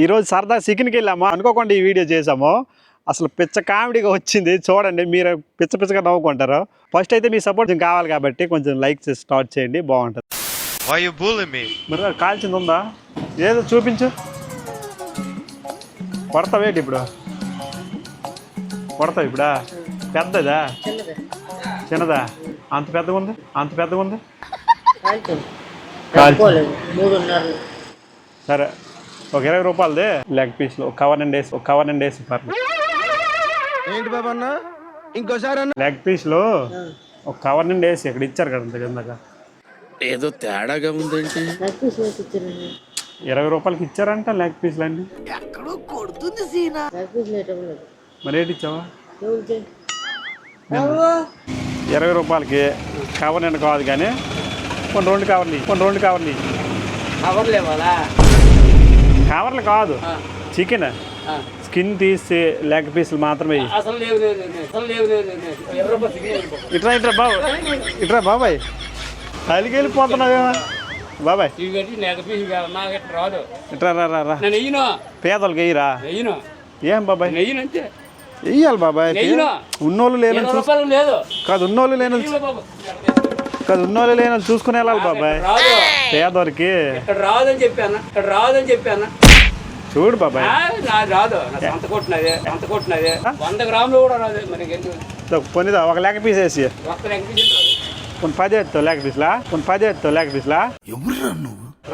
ఈరోజు సరదా చికెన్కి వెళ్ళాము? అనుకోకుండా ఈ వీడియో చేసాము అసలు పిచ్చ కామెడీగా వచ్చింది. చూడండి మీరు పిచ్చ పిచ్చగా నవ్వుకుంటారు. ఫస్ట్ అయితే మీ సపోర్ట్ కావాలి కాబట్టి కొంచెం లైక్ చేసి స్టార్ట్ చేయండి. బాగుంటుంది? మరి కాల్చింది ఉందా? ఏదో చూపించు. కొడతావేటి ఇప్పుడు? కొడతావు ఇప్పుడా? పెద్దదా? చిన్నదా. అంత పెద్దగా ఉంది? అంత పెద్దగా ఉంది? సరే. ఒక ఇరవై రూపాయలది. లెగ్ పీస్లో ఒక కవర్ అండ్ వేసి ఒక కవర్ అండ్ వేసి పర్లేదు ఏంటి బాబు అన్న? ఇంకోసారి అన్న. లెగ్ పీస్లో ఒక కవర్ నుండి వేసి ఇక్కడ ఇచ్చారు కదా అంత ఏదో తేడాగా పీస్ ఇచ్చారండి. ఇరవై రూపాయలకి ఇచ్చారంట లెగ్ పీస్లు అన్ని? నాకు పీస్ లేట్ అవ్వలేదు మరి ఏంటి ఇచ్చావా? ఇరవై రూపాయలకి కవర్ నిండా కాదు కానీ కొన్ని రెండు కవర్లు. కొన్ని రెండు కవర్లు ఇయ్యి. కవర్లు కాదు. చికెన్ స్కిన్ తీసి లెగ్ పీసులు మాత్రమే. ఇట్రా ఇట్రా బాబు. ఇట్రా బాబాయ్. అలిగి వెళ్ళిపోతున్నావేమో బాబాయ్. ఇట్రా రా రా పేదలకు వెయ్యిరా? ఏం బాబాయ్? నేను వెయ్యను అంతే. వెయ్యాలి బాబాయ్. ఉన్నోళ్ళు లేని కాదు ఉన్నోళ్ళు లేని. కాదు ఉన్నోళ్ళు లేని చూసుకుని వెళ్ళాలి బాబాయ్. రాదు. పేదోరికి ఇక్కడ రాదని చెప్పాను? ఇక్కడ రాదని చెప్పాను? చూడు బాబాయ్. రాదు. సొంత కొట్టినదే సొంత కొట్టినదే వంద గ్రాములు కూడా రాదు మనకి పొనిదా ఒక లెగ్ పీస్ వేసి. ఒక్క లెక్క పీసు. కొన్ని పది ఎత్తావు లెగ్ పీస్లా కొన్ని పది ఎత్తావు లెగ్ పీస్లా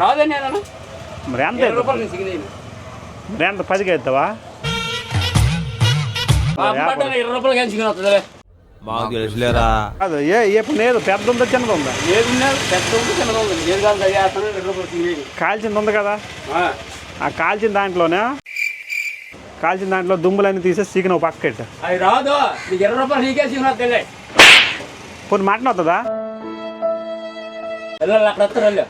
రాదని నేను మరి ఎంత మరి ఎంత పదిగా ఎత్తావా? ఇరవై రూపాయలు వస్తుంది మాకు తెలుసులేరా? కాదు ఏ ఎప్పుడు లేదు పెద్ద ఉందా చిన్నది ఉందా? ఏది పెద్ద ఉంది చిన్నగా ఉంది. నేను కాదు అది రూపాయలు కాల్చింది ఉంది కదా? ఆ. ఆ కాల్చిన దాంట్లోనే కాల్చిన దాంట్లో దుమ్ములన్నీ తీసేసి చికెన్ ఒక పక్క పెట్టు. అది రాదు. నీకు ఇరవై రూపాయలు నీకే వస్తుంది కొన్ని మటన్ వెళ్ళాలి అక్కడ వస్తారు వెళ్ళు.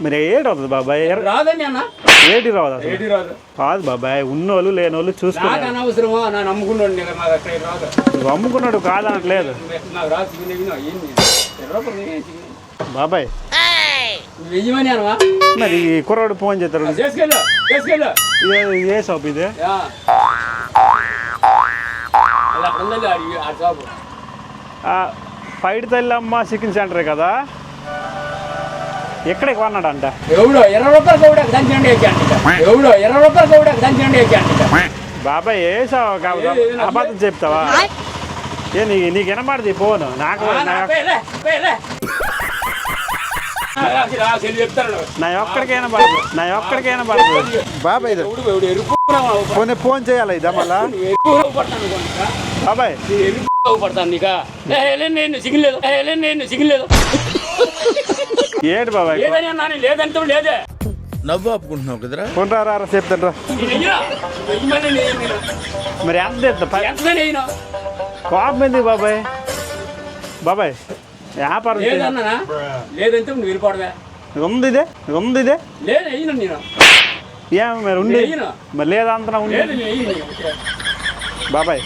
మరి ఏడు అవుతుంది బాబాయ్? ఎర్ర- రాదండి అన్న. ఏటి రాదు అసలు. రాదు. కాదు బాబాయ్ ఉన్నోళ్ళు లేనోళ్ళు నాకు చూసుకున్నారు అనవసరమో? నా నమ్ముకున్నాడు నీకు అక్కడ రాదు. నువ్వు అమ్ముకున్నాడు కాదనట్లేదు నాకు రాదు? బాబాయ్. నువ్వు వెయ్యమని అనవా? మరి ఈ కుర్రాడు ఫోన్ చేసుకెళ్ళు చేసుకెళ్ళు. ఇదే ఏ షాప్ ఇది? ఆ, పైడి తల్లమ్మ చికెన్ సెంటర్ కదా? ఎక్కడే కొన్నాడంట ఎవడో ఇరవై రూపాయలు కూడా దంచండి వేసాను ఎవడో ఇరవై రూపాయలు కూడా దంచండి వేసాను బాబాయ్ వేసావు నాకు అబద్ధం చెప్తావా? ఏ నీ నీకు వినపడది ఫోన్ నాకు నా- ఒక్కడికైనా పడదు నా ఒక్కడికైనా పడదు బాబాయ్ ఇది. ఎవడు ఎవడు ఎరుపు ఫోన్ ఫోన్ చేయాలి ఇదా మళ్ళా? బాబాయ్. ఎరుపు పడతాను నీకా? నేను లే, నేను సిగిలేదు ఏంటి బాబాయ్? లేదని అన్నా నేను లేదంటే లేదే. నవ్వు ఆపుకుంటున్నావు కదరా? ఫోన్ రా రా చెప్తాను. మరి ఎంత ఎత్తా ప- ఎంతగానే వెయ్యను. కోపం ఎందుకు బాబాయ్? బాబాయ్ వ్యాపారం చేయ- లేదన్నానా లేదంటే నువ్వు వెళ్ళిపోవడమే. ఉంది ఇదే ఉంది ఇదే. లేదు వెయ్యను నేను. ఏం మరి ఉండి. మరి లేదు నేను వెయ్యను బాబాయ్.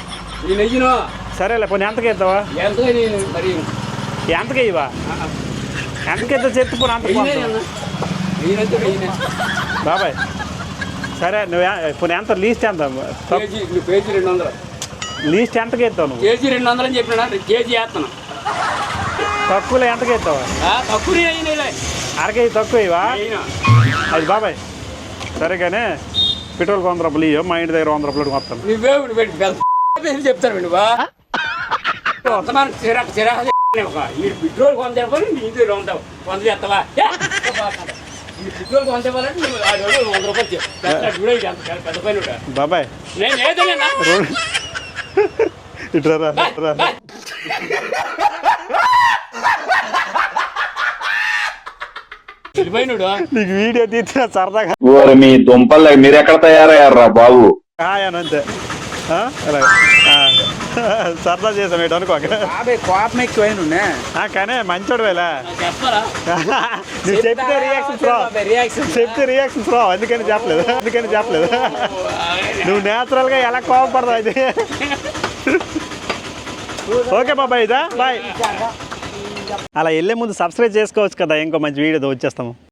నేను సరేలే పోనీ ఎంతకి ఎంతగా నేను మరి? ఎంతకి ఎంతకి ఎత్తా చెప్పు పోనీ అంత బాబాయ్ సరే నువ్వు పోనీ ఎంత? లీస్ట్ ఎంత? కేజీ రెండు వందలు. లీస్ట్ ఎంతకి ఎత్తావు నువ్వు? కేజీ రెండు వందలు అని చెప్పినా కేజీ వేస్తాను. తక్కువలో ఎంతకి ఎత్తావా? ఆ, తక్కువ. అరకేజీ తక్కువ ఇవా. అది బాబాయ్ సరే కానీ పెట్రోల్ వంద రూపాయలు ఇవ్వ మా ఇంటి దగ్గర వంద రూపాయలు మొత్తం. నువ్వే ఇప్పుడు చిరాకు చిరాకు మీరు పెట్రోల్ కొంత ఇవ్వాలి నీ ఇంటి వంద వంద చేస్తావా? ఏ? ఈ పెట్రోల్ కొంత ఇవ్వాలంటే వంద రూపాయలు. పెద్ద పైన. బాబాయ్. నేను లేదనే నా రోడ్. ఇట్రా రా, నీకు వీడియో తీసిన సరదాగా. ఓరి మీ దుంపలు మీరెక్కడ తయారయ్యారా బాబు? అంతే. సరదా చేసాం ఏంటో అనుకో. బాబాయ్ కోపం ఎక్కువైనా కానీ మంచోడు వేలా నువ్వు చెప్తే రియాక్షన్స్ రావు. చెప్తే రియాక్షన్స్ రావు. అందుకని చెప్పలేదు. అందుకని చెప్పలేదు. నువ్వు నేచురల్గా ఎలా కోపపడతావు అది ఓకే బాబాయ్ ఇదా? బాయ్. అలా వెళ్ళే ముందు సబ్స్క్రైబ్ చేసుకోవచ్చు కదా. ఇంకో మంచి వీడియోతో వచ్చేస్తాము.